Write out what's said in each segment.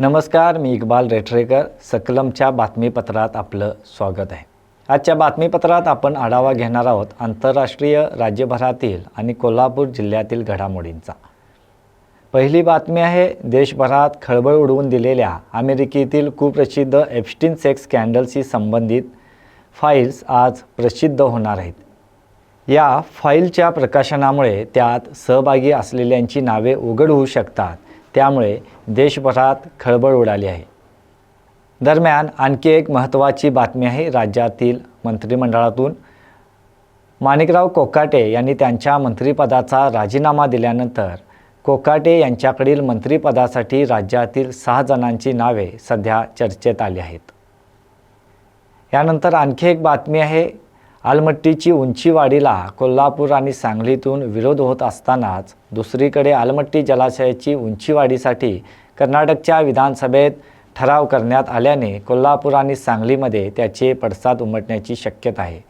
नमस्कार मी इक्बाल रेठरेकर सकलमच्या बातमीपत्रात आपलं स्वागत आहे. आजच्या बातमीपत्रात आपण आढावा घेणार आहोत आंतरराष्ट्रीय राज्यभरातील आणि कोल्हापूर जिल्ह्यातील घडामोडींचा. पहिली बातमी आहे देशभरात खळबळ उडवून दिलेल्या अमेरिकेतील कुप्रसिद्ध एप्स्टीन सेक्स स्कॅन्डलशी संबंधित फाईल्स आज प्रसिद्ध होणार आहेत. या फाईलच्या प्रकाशनामुळे त्यात सहभागी असलेल्यांची नावे उघड होऊ शकतात. त्यामुळे देशभरात खळबळ उडाली आहे. दरम्यान आणखी एक महत्त्वाची बातमी आहे राज्यातील मंत्रिमंडळातून. माणिकराव कोकाटे यांनी त्यांच्या मंत्रिपदाचा राजीनामा दिल्यानंतर कोकाटे यांच्याकडील मंत्रिपदासाठी राज्यातील सहा जणांची नावे सध्या चर्चेत आली आहेत. यानंतर आणखी एक बातमी आहे आलमट्टीची उंची वाढीला कोल्हापूर आणि सांगलीतून विरोध होत असतानाच दुसरीकडे आलमट्टी जलाशयाची उंची वाढीसाठी कर्नाटकच्या विधानसभेत ठराव करण्यात आल्याने कोल्हापूर आणि सांगलीमध्ये त्याचे पडसाद उमटण्याची शक्यता आहे.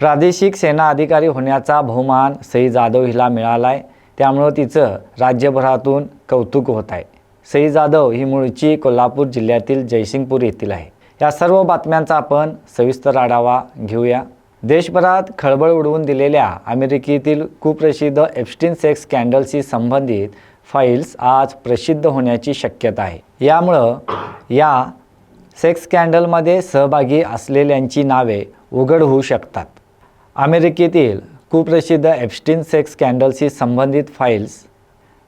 प्रादेशिक सेना अधिकारी होण्याचा बहुमान सई जाधव हिला मिळाला आहे त्यामुळं तिचं राज्यभरातून कौतुक होत आहे. सई जाधव ही मूळची कोल्हापूर जिल्ह्यातील जयसिंगपूर येथील आहे. या सर्व बातम्यांचा आपण सविस्तर आढावा घेऊया. देशभरात खळबळ उडवून दिलेल्या अमेरिकेतील कुप्रसिद्ध एप्स्टीन सेक्स स्कॅन्डलशी संबंधित फाईल्स आज प्रसिद्ध होण्याची शक्यता आहे. यामुळं या सेक्स स्कॅन्डलमध्ये सहभागी असलेल्यांची नावे उघड होऊ शकतात. अमेरिकेतील कुप्रसिद्ध एप्स्टीन सेक्स स्कॅन्डलशी संबंधित फाईल्स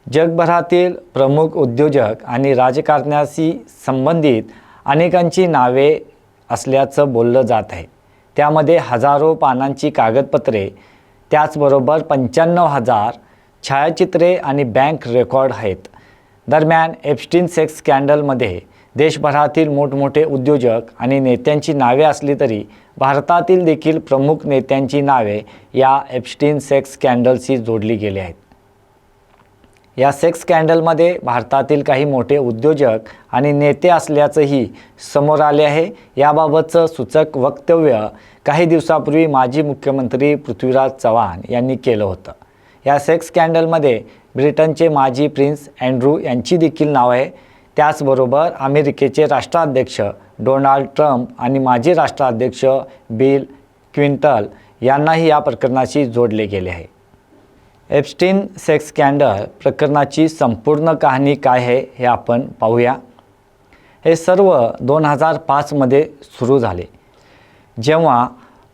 जगभरातील प्रमुख उद्योजक आणि राजकारण्याशी संबंधित अनेकांची नावे असल्याचं बोललं जात आहे. त्यामध्ये हजारो पानांची कागदपत्रे त्याचबरोबर पंच्याण्णव हजार छायाचित्रे आणि बँक रेकॉर्ड आहेत. दरम्यान एप्स्टीन सेक्स स्कॅन्डलमध्ये देशभरातील मोठमोठे उद्योजक आणि नेत्यांची नावे असली तरी भारतातील देखील प्रमुख नेत्यांची नावे या एप्स्टीन सेक्स स्कॅन्डलशी जोडली गेली आहेत. या सेक्स स्कॅन्डलमध्ये भारतातील काही मोठे उद्योजक आणि नेते असल्याचंही समोर आले आहे. याबाबतचं सूचक वक्तव्य काही दिवसापूर्वी माजी मुख्यमंत्री पृथ्वीराज चव्हाण यांनी केलं होतं. या सेक्स स्कॅन्डलमध्ये ब्रिटनचे माजी प्रिन्स अँड्रू यांची देखील नाव आहे. त्याचबरोबर अमेरिकेचे राष्ट्राध्यक्ष डोनाल्ड ट्रम्प आणि माजी राष्ट्राध्यक्ष बिल क्विंटल यांनाही या प्रकरणाशी जोडले गेले आहे. एप्स्टीन सेक्स स्कॅन्डल प्रकरणाची संपूर्ण कहाणी काय आहे हे आपण पाहूया. हे सर्व दोन हजार पाचमध्ये सुरू झाले. जेव्हा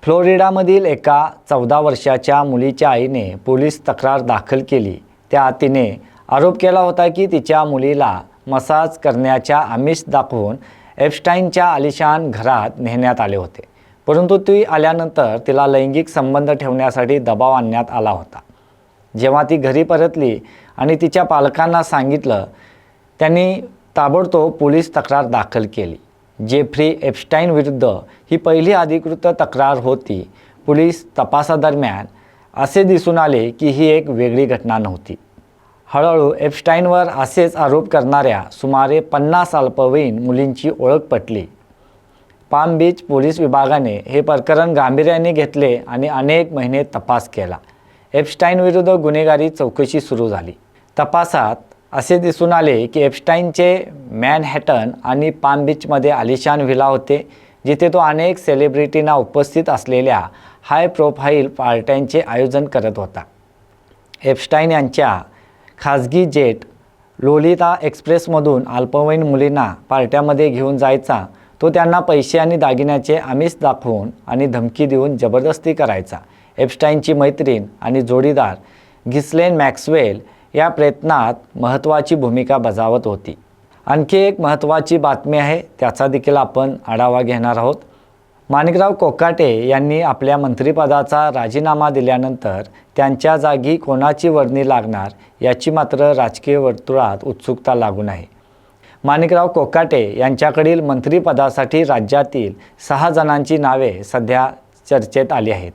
फ्लोरिडामधील एका चौदा वर्षाच्या मुलीच्या आईने पोलीस तक्रार दाखल केली त्या तिने आरोप केला होता की तिच्या मुलीला मसाज करण्याच्या आमिष दाखवून एप्स्टाईनच्या आलिशान घरात नेण्यात आले होते. परंतु ती आल्यानंतर तिला लैंगिक संबंध ठेवण्यासाठी दबाव आणण्यात आला होता. जेव्हा ती घरी परतली आणि तिच्या पालकांना सांगितलं त्यांनी ताबडतोब पोलीस तक्रार दाखल केली. जेफ्री एप्स्टाईन विरुद्ध ही पहिली अधिकृत तक्रार होती. पोलीस तपासादरम्यान असे दिसून आले की ही एक वेगळी घटना नव्हती. हळूहळू एप्स्टाईनवर असेच आरोप करणाऱ्या सुमारे पन्नास अल्पवयीन मुलींची ओळख पटली. पाम बीच पोलीस विभागाने हे प्रकरण गांभीर्याने घेतले आणि अनेक महिने तपास केला. एप्स्टाईन विरुद्ध गुन्हेगारी चौकशी सुरू झाली. तपासात असे दिसून आले की एप्स्टाईनचे मॅनहॅटन आणि पाम बीचमध्ये आलिशान व्हिला होते जिथे तो अनेक सेलिब्रिटींना उपस्थित असलेल्या हाय प्रोफाईल पार्ट्यांचे आयोजन करत होता. एप्स्टाईन यांच्या खाजगी जेट लोलिता एक्सप्रेसमधून अल्पवयीन मुलींना पार्ट्यामध्ये घेऊन जायचा तो त्यांना पैसे आणि दागिन्याचे आमिष दाखवून आणि धमकी देऊन जबरदस्ती करायचा. एप्स्टाईनची मैत्रीण आणि जोडीदार घिसलेन मॅक्सवेल या प्रयत्नात महत्त्वाची भूमिका बजावत होती. आणखी एक महत्त्वाची बातमी आहे त्याचा देखील आपण आढावा घेणार आहोत. माणिकराव कोकाटे यांनी आपल्या मंत्रिपदाचा राजीनामा दिल्यानंतर त्यांच्या जागी कोणाची वर्णी लागणार याची मात्र राजकीय वर्तुळात उत्सुकता लागून आहे. माणिकराव कोकाटे यांच्याकडील मंत्रिपदासाठी राज्यातील सहा जणांची नावे सध्या चर्चेत आली आहेत.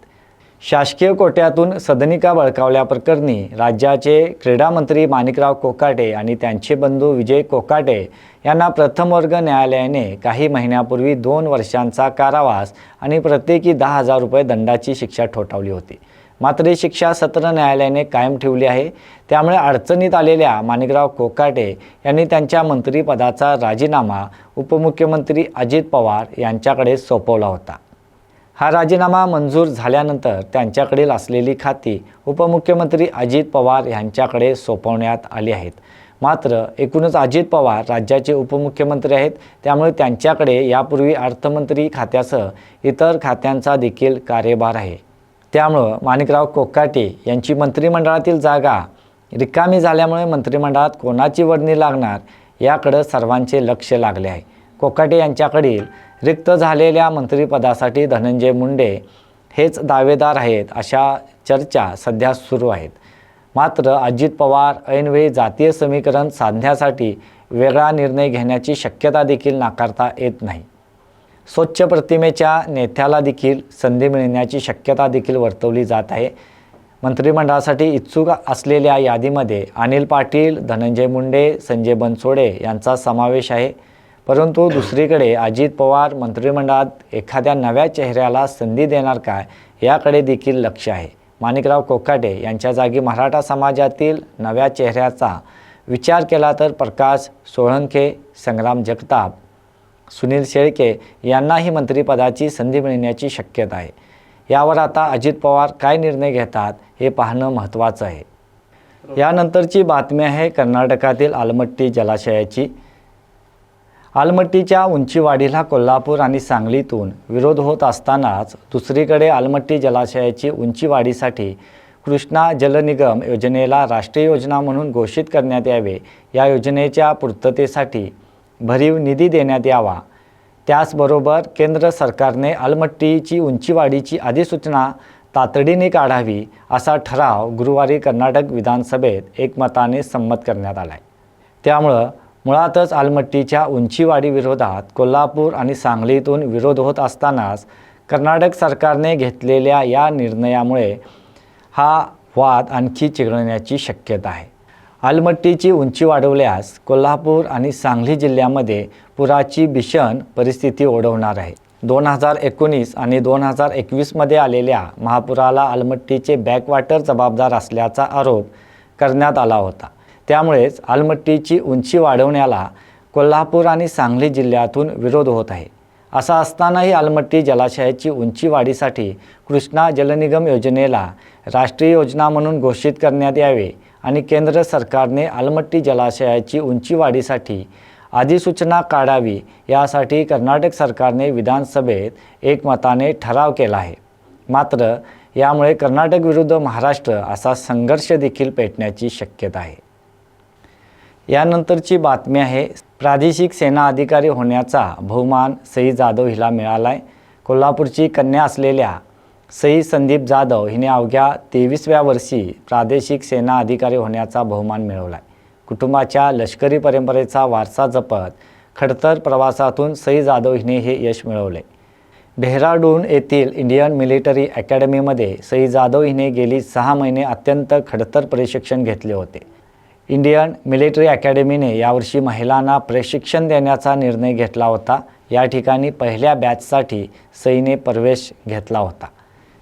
शासकीय कोट्यातून सदनिका बळकावल्याप्रकरणी राज्याचे क्रीडामंत्री माणिकराव कोकाटे आणि त्यांचे बंधू विजय कोकाटे यांना प्रथमवर्ग न्यायालयाने काही महिन्यापूर्वी दोन वर्षांचा कारावास आणि प्रत्येकी दहा हजार रुपये दंडाची शिक्षा ठोठावली होती. मात्र ही शिक्षा सत्र न्यायालयाने कायम ठेवली आहे. त्यामुळे अडचणीत आलेल्या माणिकराव कोकाटे यांनी त्यांच्या मंत्रिपदाचा राजीनामा उपमुख्यमंत्री अजित पवार यांच्याकडे सोपवला होता. हा राजीनामा मंजूर झाल्यानंतर त्यांच्याकडील असलेली खाती उपमुख्यमंत्री अजित पवार यांच्याकडे सोपवण्यात आली आहेत. मात्र एकूणच अजित पवार राज्याचे उपमुख्यमंत्री आहेत त्यामुळे त्यांच्याकडे यापूर्वी अर्थमंत्री खात्यासह इतर खात्यांचा देखील कार्यभार आहे. त्यामुळं माणिकराव कोकाटे यांची मंत्रिमंडळातील जागा रिकामी झाल्यामुळे मंत्रिमंडळात कोणाची वर्णी लागणार याकडं सर्वांचे लक्ष लागले आहे. कोकाटे यांच्याकडील रिक्त झालेल्या मंत्रिपदासाठी धनंजय मुंडे हेच दावेदार आहेत अशा चर्चा सध्या सुरू आहेत. मात्र अजित पवार ऐनवेळी जातीय समीकरण साधण्यासाठी वेगळा निर्णय घेण्याची शक्यता देखील नाकारता येत नाही. स्वच्छ प्रतिमेच्या नेत्याला देखील संधी मिळण्याची शक्यता देखील वर्तवली जात आहे. मंत्रिमंडळासाठी इच्छुक असलेल्या यादीमध्ये अनिल पाटील धनंजय मुंडे संजय बनसोडे यांचा समावेश आहे. परंतु दुसरीकडे अजित पवार मंत्रिमंडळात एखाद्या नव्या चेहऱ्याला संधी देणार काय याकडे देखील लक्ष आहे. माणिकराव कोकाटे यांच्या जागी मराठा समाजातील नव्या चेहऱ्याचा विचार केला तर प्रकाश सोळंके संग्राम जगताप सुनील शेळके यांनाही मंत्रिपदाची संधी मिळण्याची शक्यता आहे. यावर आता अजित पवार काय निर्णय घेतात हे पाहणं महत्त्वाचं आहे. यानंतरची बातमी आहे कर्नाटकातील आलमट्टी जलाशयाची. आलमट्टीच्या उंचीवाढीला कोल्हापूर आणि सांगलीतून विरोध होत असतानाच दुसरीकडे आलमट्टी जलाशयाची उंचीवाढीसाठी कृष्णा जल निगम योजनेला राष्ट्रीय योजना म्हणून घोषित करण्यात यावे. या योजनेच्या पूर्ततेसाठी भरीव निधी देण्यात यावा. त्याचबरोबर केंद्र सरकारने आलमट्टीची उंचीवाढीची अधिसूचना तातडीने काढावी असा ठराव गुरुवारी कर्नाटक विधानसभेत एकमताने संमत करण्यात आला आहे त्यामुळं मुळातच आलमट्टीच्या उंचीवाढीविरोधात कोल्हापूर आणि सांगलीतून विरोध होत असतानाच कर्नाटक सरकारने घेतलेल्या या निर्णयामुळे हा वाद आणखी चिघळण्याची शक्यता आहे. आलमट्टीची उंची वाढवल्यास कोल्हापूर आणि सांगली जिल्ह्यामध्ये पुराची भीषण परिस्थिती ओढवणार आहे. दोन हजार एकोणीस आणि दोन हजार एकवीसमध्ये आलेल्या महापुराला आलमट्टीचे बॅकवॉटर जबाबदार असल्याचा आरोप करण्यात आला होता. त्यामुळेच आलमट्टीची उंची वाढवण्याला कोल्हापूर आणि सांगली जिल्ह्यातून विरोध होत आहे. असा असतानाही आलमट्टी जलाशयाची उंची वाढीसाठी कृष्णा जलनिगम योजनेला राष्ट्रीय योजना म्हणून घोषित करण्यात यावे आणि केंद्र सरकारने आलमट्टी जलाशयाची उंची वाढीसाठी अधिसूचना काढावी यासाठी कर्नाटक सरकारने विधानसभेत एकमताने ठराव केला आहे. मात्र यामुळे कर्नाटक विरुद्ध महाराष्ट्र असा संघर्ष देखील पेटण्याची शक्यता आहे. यानंतरची बातमी आहे प्रादेशिक सेना अधिकारी होण्याचा बहुमान सई जाधव हिला मिळाला आहे कोल्हापूरची कन्या असलेल्या सई संदीप जाधव हिने अवघ्या तेवीसव्या वर्षी प्रादेशिक सेना अधिकारी होण्याचा बहुमान मिळवला आहे कुटुंबाच्या लष्करी परंपरेचा वारसा जपत खडतर प्रवासातून सई जाधव हिने हे यश मिळवले. डेहराडून येथील इंडियन मिलिटरी अकॅडमीमध्ये सई जाधव हिने गेली सहा महिने अत्यंत खडतर प्रशिक्षण घेतले होते. इंडियन मिलिटरी अकॅडमीने यावर्षी महिलांना प्रशिक्षण देण्याचा निर्णय घेतला होता. या ठिकाणी पहिल्या बॅचसाठी सईने प्रवेश घेतला होता.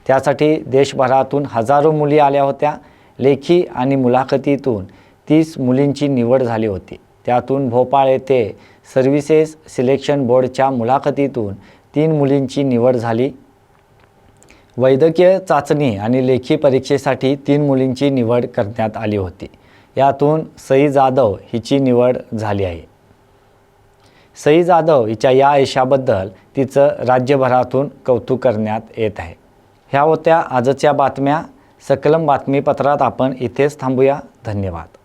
त्यासाठी देशभरातून हजारो मुली आल्या होत्या. लेखी आणि मुलाखतीतून तीस मुलींची निवड झाली होती. त्यातून भोपाळ येथे सर्व्हिसेस सिलेक्शन बोर्डच्या मुलाखतीतून तीन मुलींची निवड झाली. वैद्यकीय चाचणी आणि लेखी परीक्षेसाठी तीन मुलींची निवड करण्यात आली होती. यातून सई जाधव हिची निवड झाली आहे. सई जाधव हिच्या या यशाबद्दल तिचं राज्यभरातून कौतुक करण्यात येत आहे. ह्या होत्या आजच्या बातम्या. सकलम बातमीपत्रात आपण इथेच थांबूया. धन्यवाद.